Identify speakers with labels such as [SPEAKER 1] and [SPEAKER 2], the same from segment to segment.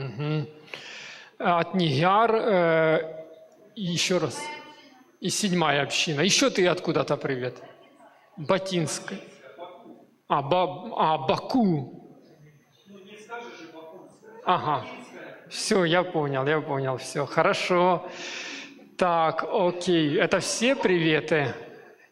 [SPEAKER 1] Мгм. От Нигяр, э, еще раз. И седьмая община. Еще ты откуда-то привет. Батинск. А, ба, а Баку. Ага. Все, я понял, я понял. Все, хорошо. Так, окей. Это все приветы?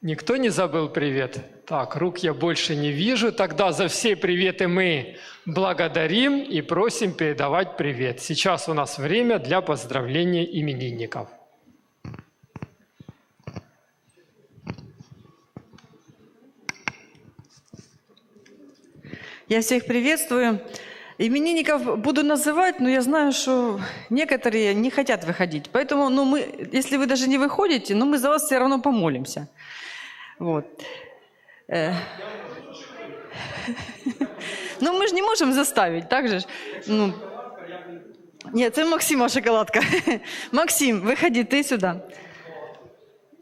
[SPEAKER 1] Никто не забыл привет? Так, рук я больше не вижу. Тогда за все приветы мы благодарим и просим передавать привет. Сейчас у нас время для поздравления именинников.
[SPEAKER 2] Я всех приветствую. Именинников буду называть, но я знаю, что некоторые не хотят выходить. Поэтому, ну, мы, если вы даже не выходите, ну, мы за вас все равно помолимся. Вот. Ну, мы же не можем заставить, так же? ж? Ну, нет, это Максима шоколадка. Максим, выходи, ты сюда.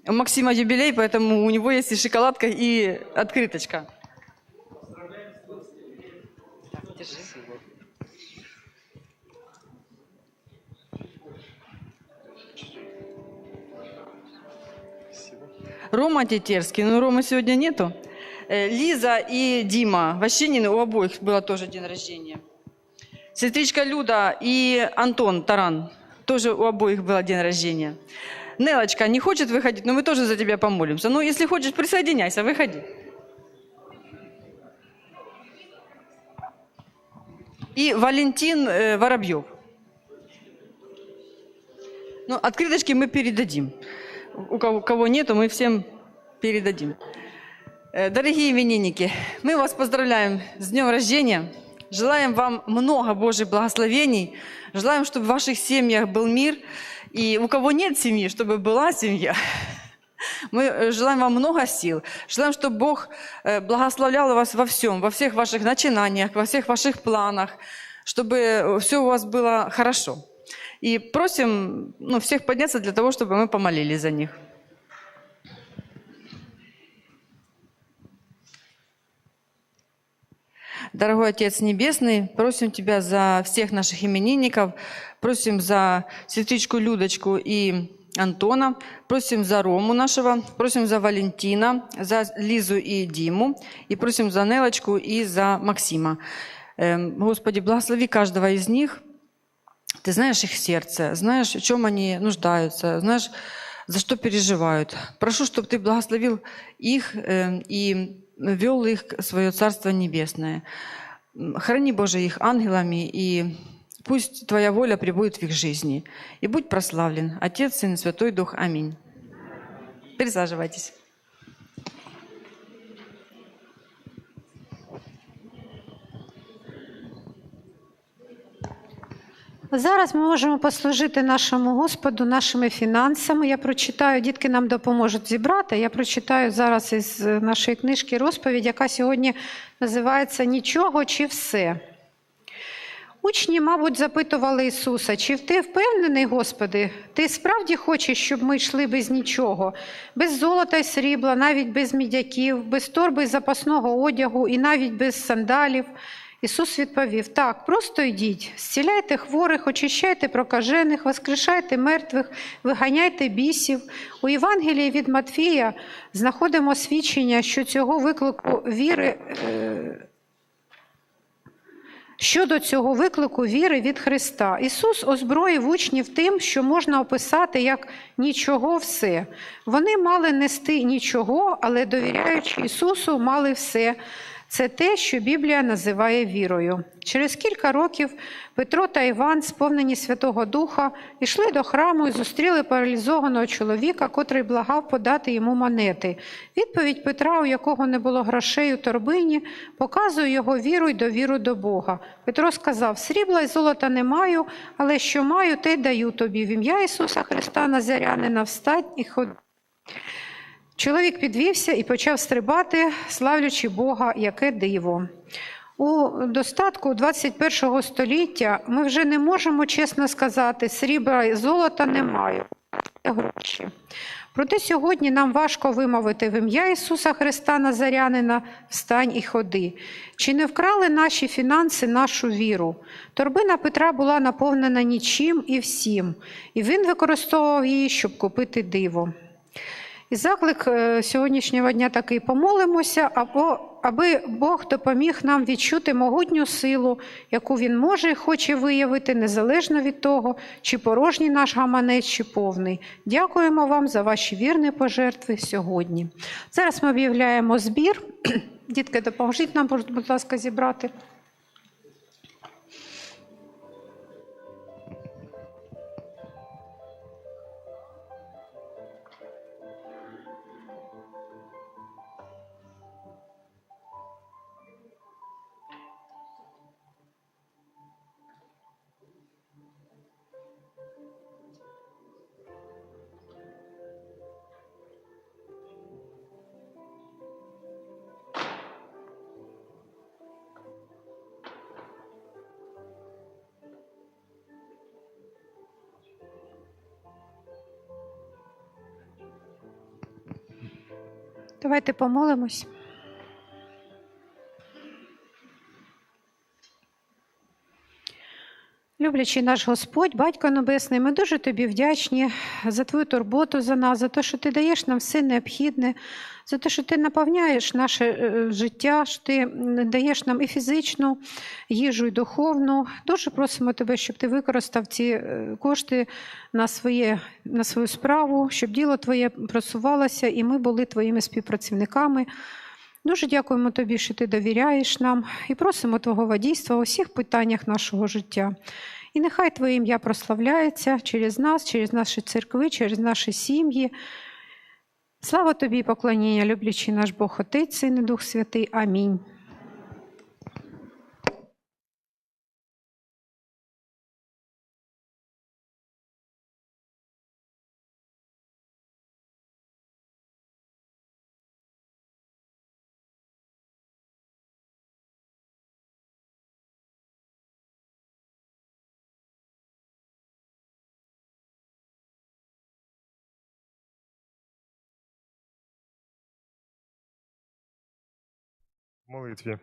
[SPEAKER 2] У Максима юбилей, поэтому у него есть и шоколадка, и открыточка. Рома Тетерский, ну Ромы сегодня нету. Э, Лиза и Дима Ващинины, у обоих было тоже день рождения. Сестричка Люда и Антон Таран, тоже у обоих было день рождения. Нелочка не хочет выходить, но мы тоже за тебя помолимся. Ну, если хочешь, присоединяйся, выходи. И Валентин э, Воробьев. Ну, открыточки мы передадим. У кого, кого нету, мы всем передадим. Э, Дорогие именинники, мы вас поздравляем с днем рождения. Желаем вам много Божьих благословений. Желаем, чтобы в ваших семьях был мир. И у кого нет семьи, чтобы была семья. Мы э, желаем вам много сил. Желаем, чтобы Бог э, благословлял вас во всем, во всех ваших начинаниях, во всех ваших планах, чтобы все у вас было хорошо. И просим ну, всех подняться для того, чтобы мы помолились за них. Дорогой Отец Небесный, просим Тебя за всех наших именинников, просим за сестричку Людочку и Антона, просим за Рому нашего, просим за Валентина, за Лизу и Диму, и просим за Нелочку и за Максима. Эм, Господи, благослови каждого из них, ты знаешь их сердце, знаешь, в чем они нуждаются, знаешь, за что переживают. Прошу, чтобы ты благословил их э, и вел их свое Царство Небесное. Храни, Боже, их ангелами, и пусть Твоя воля пребудет в их жизни. И будь прославлен, Отец, Сын Святой Дух. Аминь. Присаживайтесь.
[SPEAKER 3] Зараз ми можемо послужити нашому Господу, нашими фінансами. Я прочитаю, дітки нам допоможуть зібрати. Я прочитаю зараз із нашої книжки розповідь, яка сьогодні називається Нічого чи все. Учні, мабуть, запитували Ісуса, чи ти впевнений, Господи, ти справді хочеш, щоб ми йшли без нічого, без золота й срібла, навіть без мідяків, без торби й запасного одягу і навіть без сандалів. Ісус відповів: Так, просто йдіть, зціляйте хворих, очищайте прокажених, воскрешайте мертвих, виганяйте бісів. У Євангелії від Матфія знаходимо свідчення, що цього виклику віри. е, Щодо цього виклику віри від Христа, Ісус озброїв учнів тим, що можна описати як нічого все. Вони мали нести нічого, але довіряючи Ісусу, мали все. Це те, що Біблія називає вірою. Через кілька років Петро та Іван, сповнені Святого Духа, йшли до храму і зустріли паралізованого чоловіка, котрий благав подати йому монети. Відповідь Петра, у якого не було грошей у торбині, показує його віру й довіру до Бога. Петро сказав: Срібла й золота не маю, але що маю, те й даю тобі. В ім'я Ісуса Христа Назарянина встань і ходи. Чоловік підвівся і почав стрибати, славлячи Бога, яке диво. У достатку 21 століття ми вже не можемо чесно сказати, срібра і золота не маю. Це гроші. Проте сьогодні нам важко вимовити в ім'я Ісуса Христа Назарянина встань і ходи. Чи не вкрали наші фінанси нашу віру? Торбина Петра була наповнена нічим і всім, і він використовував її, щоб купити диво. І заклик е, сьогоднішнього дня такий: помолимося, або, аби Бог допоміг нам відчути могутню силу, яку Він може і хоче виявити, незалежно від того, чи порожній наш гаманець, чи повний. Дякуємо вам за ваші вірні пожертви сьогодні. Зараз ми об'являємо збір. Дітки, допоможіть нам, будь ласка, зібрати. Давайте помолимось. Люблячий наш Господь, Батько Небесний, ми дуже тобі вдячні за твою турботу за нас, за те, що ти даєш нам все необхідне, за те, що ти наповняєш наше е, життя, що ти даєш нам і фізичну їжу, і духовну. Дуже просимо тебе, щоб ти використав ці е, кошти на, своє, на свою справу, щоб діло твоє просувалося, і ми були твоїми співпрацівниками. Дуже дякуємо тобі, що ти довіряєш нам, і просимо Твого водійства у всіх питаннях нашого життя. І нехай Твоє ім'я прославляється через нас, через наші церкви, через наші сім'ї. Слава тобі поклоніння, люблячий наш Бог Отець, Син і Дух Святий. Амінь.
[SPEAKER 4] Молитві.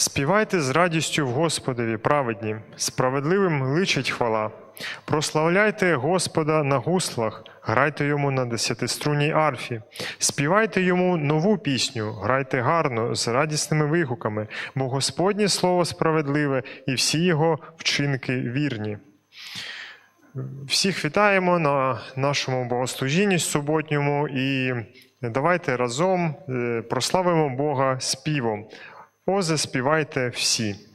[SPEAKER 4] Співайте з радістю в Господові, праведні, справедливим личить хвала. Прославляйте Господа на гуслах, грайте йому на десятиструнній арфі, співайте йому нову пісню, грайте гарно, з радісними вигуками, бо Господнє слово справедливе і всі його вчинки вірні. Всіх вітаємо на нашому богослужінні суботньому і давайте разом е, прославимо Бога співом. О, заспівайте всі.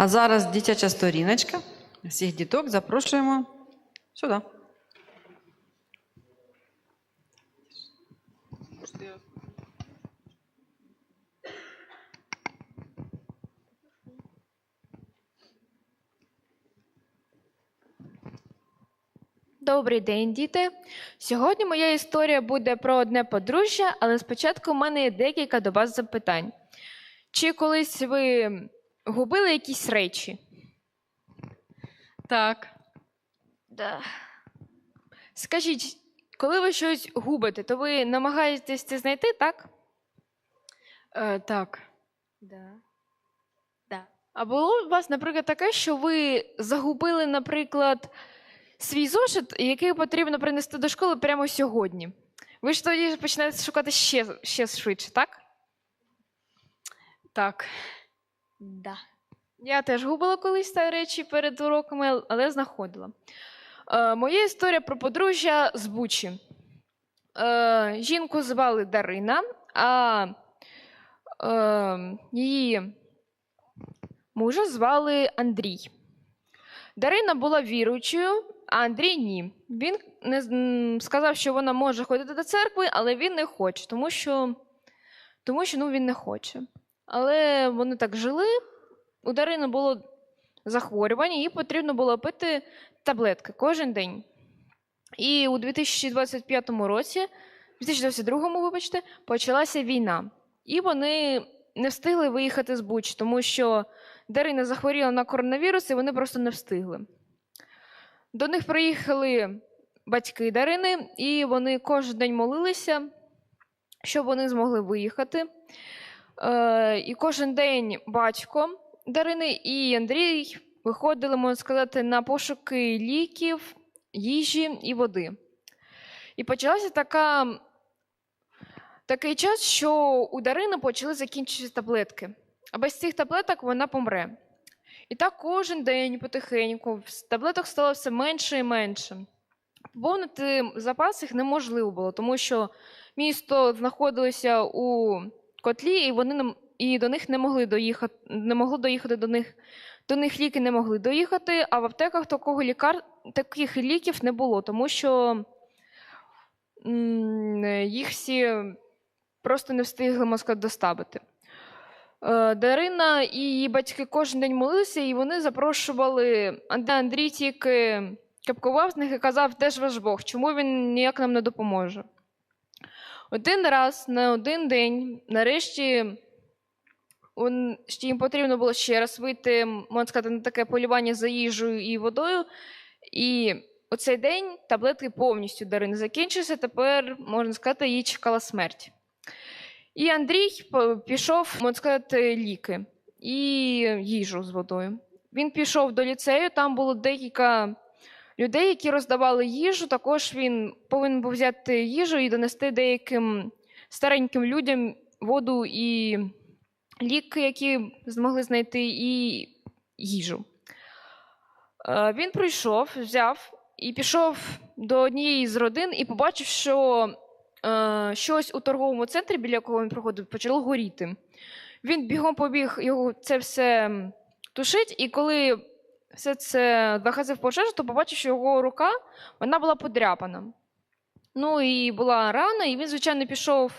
[SPEAKER 2] А зараз дитяча сторіночка. Всіх діток запрошуємо сюди.
[SPEAKER 5] Добрий день, діти. Сьогодні моя історія буде про одне подружжя, але спочатку в мене є декілька до вас запитань. Чи колись ви губили якісь речі?
[SPEAKER 2] Так.
[SPEAKER 5] Да. Скажіть, коли ви щось губите, то ви намагаєтесь це знайти, так?
[SPEAKER 2] Е, так.
[SPEAKER 5] Да. Да. А було у вас, наприклад, таке, що ви загубили, наприклад, свій зошит, який потрібно принести до школи прямо сьогодні. Ви ж тоді починаєте шукати ще, ще швидше, так?
[SPEAKER 2] Так.
[SPEAKER 5] Да. Я теж губила колись та речі перед уроками, але знаходила. Е, моя історія про подружжя з Бучі. Е, жінку звали Дарина, а е, її мужа звали Андрій. Дарина була віруючою, а Андрій ні. Він не, сказав, що вона може ходити до церкви, але він не хоче, тому що, тому що ну, він не хоче. Але вони так жили. У Дарини було захворювання, їй потрібно було пити таблетки кожен день. І у 2025 році, 2022, вибачте, почалася війна. І вони не встигли виїхати з Буч, тому що Дарина захворіла на коронавірус, і вони просто не встигли. До них приїхали батьки Дарини, і вони кожен день молилися, щоб вони змогли виїхати. Е, і кожен день батько Дарини і Андрій виходили, можна сказати, на пошуки ліків, їжі і води. І почалася така, такий час, що у Дарини почали закінчитися таблетки. А без цих таблеток вона помре. І так кожен день потихеньку таблеток стало все менше і менше. Поповнити запас їх неможливо було, тому що місто знаходилося у котлі, і вони не, і до них не могли доїхати, не могло доїхати до них. До них ліки не могли доїхати, а в аптеках такого лікар, таких ліків не було, тому що їх всі просто не встигли сказати, доставити. Е, Дарина і її батьки кожен день молилися, і вони запрошували Андрій тільки кепкував з них і казав, де ж ваш Бог, чому він ніяк нам не допоможе. Один раз на один день, нарешті, ще їм потрібно було ще раз вийти, можна сказати, на таке полювання за їжею і водою. І оцей день таблетки повністю Дарини закінчилися. Тепер, можна сказати, її чекала смерть. І Андрій пішов, можна сказати, ліки і їжу з водою. Він пішов до ліцею, там було декілька людей, які роздавали їжу. Також він повинен був взяти їжу і донести деяким стареньким людям воду і ліки, які змогли знайти, і їжу. Е, Він прийшов, взяв і пішов до однієї з родин і побачив, що е, щось у торговому центрі, біля якого він проходив, почало горіти. Він бігом побіг його це все тушить, і коли все це загасив пожежу, то побачив, що його рука вона була подряпана. Ну і була рана, і він, звичайно, пішов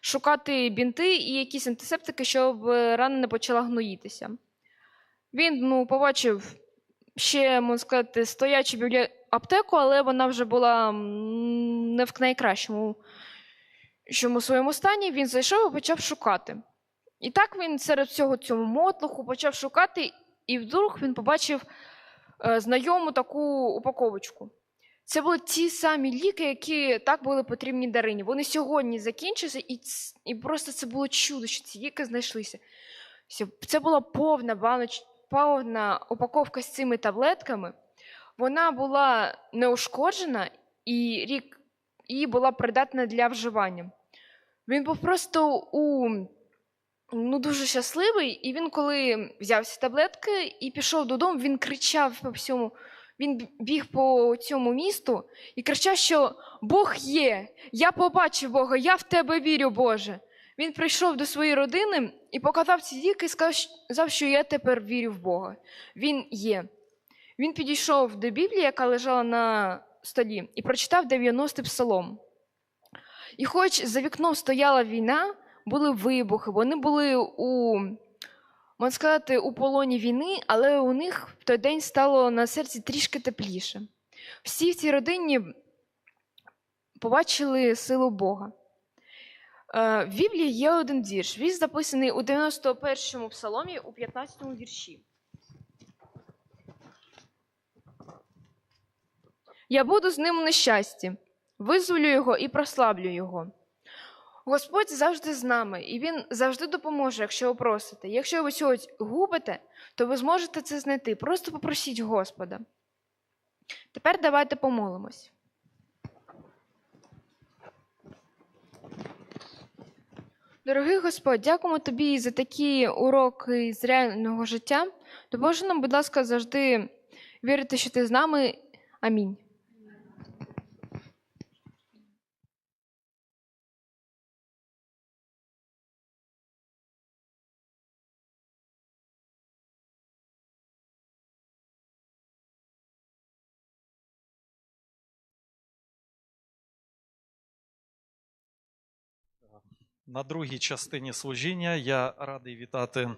[SPEAKER 5] шукати бінти і якісь антисептики, щоб рана не почала гноїтися. Він ну, побачив ще, можна сказати, стоячу біля аптеку, але вона вже була не в найкращому чому своєму стані. Він зайшов і почав шукати. І так він серед всього цього мотлуху почав шукати, і вдруг він побачив е, знайому таку упаковочку. Це були ті самі ліки, які так були потрібні Дарині. Вони сьогодні закінчилися, і, і просто це було чудо, що ці ліки знайшлися. Це була повна баноч, повна упаковка з цими таблетками. Вона була неушкоджена і рік і була придатна для вживання. Він був просто у ну, дуже щасливий, і він, коли взяв ці таблетки і пішов додому, він кричав по всьому. Він біг по цьому місту і кричав, що Бог є, я побачив Бога, я в тебе вірю, Боже. Він прийшов до своєї родини і показав ці діки і сказав, що я тепер вірю в Бога. Він є. Він підійшов до Біблії, яка лежала на столі, і прочитав 90-й псалом. І хоч за вікном стояла війна, були вибухи, вони були у, можна сказати, у полоні війни, але у них в той день стало на серці трішки тепліше. Всі в цій родині побачили силу Бога. Е, В Біблії є один вірш. Він записаний у 91-му псаломі, у 15-му вірші. Я буду з ним у нещасті, визволю його і прославлю його. Господь завжди з нами, і Він завжди допоможе, якщо просите. Якщо ви щось губите, то ви зможете це знайти. Просто попросіть Господа. Тепер давайте помолимось. Дорогий Господь, дякуємо тобі за такі уроки з реального життя. Допоможи нам, будь ласка, завжди вірити, що ти з нами. Амінь.
[SPEAKER 6] На другій частині служіння я радий вітати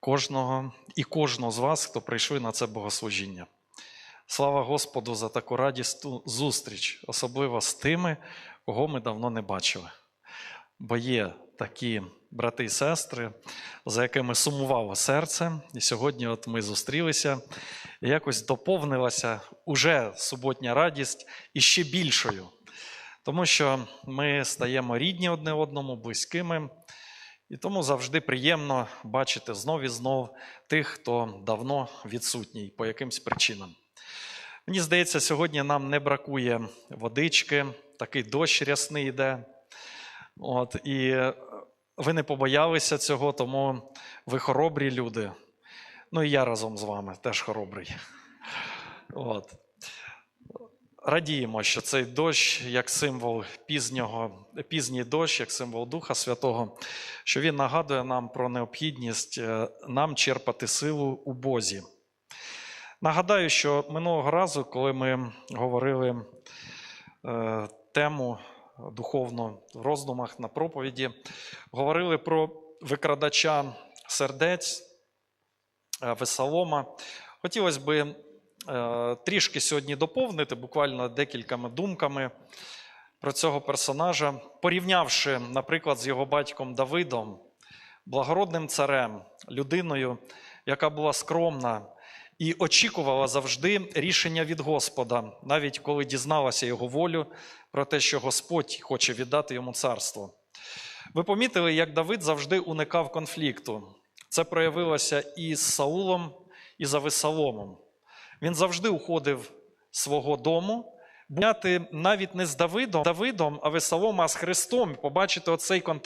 [SPEAKER 6] кожного і кожного з вас, хто прийшли на це богослужіння. Слава Господу за таку радісну зустріч, особливо з тими, кого ми давно не бачили. Бо є такі брати і сестри, за якими сумувало серце, і сьогодні от ми зустрілися, і якось доповнилася уже суботня радість іще більшою. Тому що ми стаємо рідні одне одному, близькими, і тому завжди приємно бачити знов і знов тих, хто давно відсутній по якимсь причинам. Мені здається, сьогодні нам не бракує водички, такий дощ рясний йде. От, і ви не побоялися цього, тому ви хоробрі люди. Ну і я разом з вами теж хоробрий. От. Радіємо, що цей дощ, як символ пізнього, пізній дощ, як символ Духа Святого, що він нагадує нам про необхідність е, нам черпати силу у Бозі. Нагадаю, що минулого разу, коли ми говорили е, тему духовно в роздумах на проповіді, говорили про викрадача сердець е, Весалома. Хотілося би трішки сьогодні доповнити, буквально декількома думками про цього персонажа, порівнявши, наприклад, з його батьком Давидом, благородним царем, людиною, яка була скромна і очікувала завжди рішення від Господа, навіть коли дізналася його волю про те, що Господь хоче віддати йому царство. Ви помітили, як Давид завжди уникав конфлікту. Це проявилося і з Саулом, і за Весаломом. Він завжди уходив свого дому, буняти навіть не з Давидом, Давидом, а Весалома, а з Христом, побачити оцей контраст.